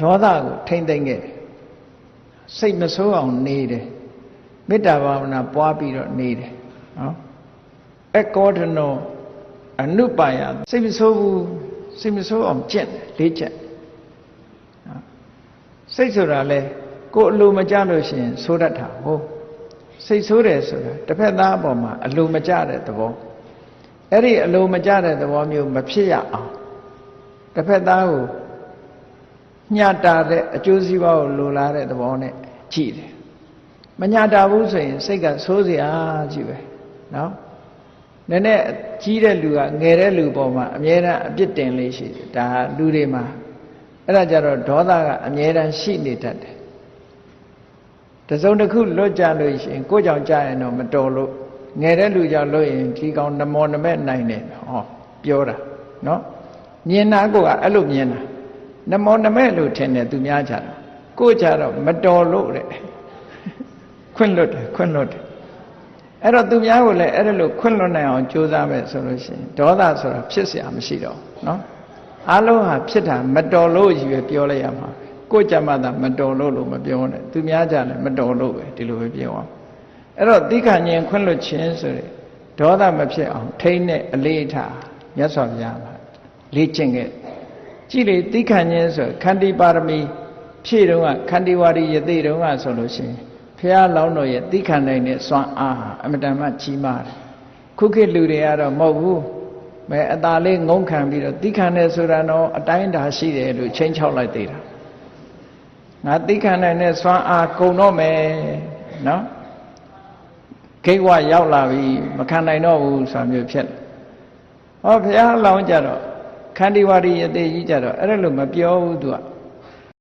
ဒေါသကိုထိမ့်သိမ့်ခဲ့တယ်စိတ်မဆိုးအောင်နေတယ်မေတ္တာဘာဝနာပွားပြီးတော့နေတယ်နော်အကောဒနောအနုပါယစိတ်မဆိုးဘူးစိတ်မဆိုးအောင်ကျင့်တယ်လေးချက်နော်စိတ်ဆိုတာလဲကိုယ်အလိုမကြလို့ရှိရင်ဆိုးတတ်တာဟုတ်စိတ်ဆိုးတယ်ဆိုတာတစ်ဖက်သားအပေါ်မှာအလိုမကြတဲ့သဘောအဲ့ဒီအလိုမကြတဲ့သဘောမျိုးမဖြစ်ရအောင်တစ်ဖက်သားကို ညှတာတဲ့အကျိုးစီးပွားကိုလိုလားတဲ့သဘောနဲ့ကြည့်တယ်မညှတာဘူးဆိုရင်စိတ်ကဆိုးစရာကြီးပဲနော်နည်းနည်းကြီးတဲ့လူကငယ်တဲ့လူပေါ်မှာအမြဲတမ်းအပြစ်တင်လေးရှိတယ်ဒါလူတွေမှာအဲ့ဒါကြတော့ဒေါသကအမြဲတမ်းရှိနေတတ်တယ်တစုံတစ်ခုလွတ်ကြလို့ရှိရင်ကိုကြောင့်ကြာရင်တော့မတော်လို့ငယ်တဲ့လူကြောင့်လို့ရင်ဒီကောင်နမောနမဲ့နိုင်တယ်ဟောပြောတာနော်မြင်တာကိုကအဲ့လိုမြင်တာ နမောနမဲ့လို့ထင်တယ်သူများကြတာကိုကြတော့မတော်လို့တဲ့ခွင့်လွတ်တယ်ခွင့်လွတ်တယ်အဲ့တော့သူများကိုလည်းအဲ့ဒါလို့ခွင့်လွတ်နိုင်အောင်ကြိုးစားမယ်ဆိုလို့ရှိရင်ဒေါသဆိုတာဖြစ်เสียမရှိတော့နော်အလုံးဟာဖြစ်တာမတော်လို့ကြီးပဲပြောလိုက်ရမှာကိုကြမှာသာမတော်လို့လို့မပြောနဲ့သူများကြလည်းမတော်လို့ပဲဒီလိုပဲပြောအောင်အဲ့တော့တိခဏဉ္ခွင့်လွတ်ခြင်းဆိုတဲ့ဒေါသမဖြစ်အောင်ထိန်းတဲ့အလေးထားမြတ်စွာဘုရားမှာလေ့ကျင့်ခဲ့ ကြည့်လေတိခဏဉ္ဆိုခန္တီပါရမီဖြည့်တုန်းကခန္တီဝါရီယသိတုန်းကဆိုလို့ရှိရင်ဖះလောင်းတော်ရဲ့တိခဏနိုင်တဲ့စွမ်းအားဟာအမတန်မှကြီးမားတယ်ခုခေတ်လူတွေကတော့မဟုတ်ဘူးမဲအตาလေးငုံခံပြီးတော့တိခဏနဲ့ဆိုတာတော့အတိုင်းတာရှိတယ်လို့ချိန်ချောက်လိုက်သေးတာငါတိခဏနိုင်တဲ့စွမ်းအားကုံတော့မယ်နော်ခိတ်ဝရောက်လာပြီမခံနိုင်တော့ဘူးဆိုတာမျိုးဖြစ်ဟောဘုရားလောင်းကြတော့ ခန္တီဝါရီယတိကြီးကြတော့အဲ့ဒါလို့မပြောဘူးသူက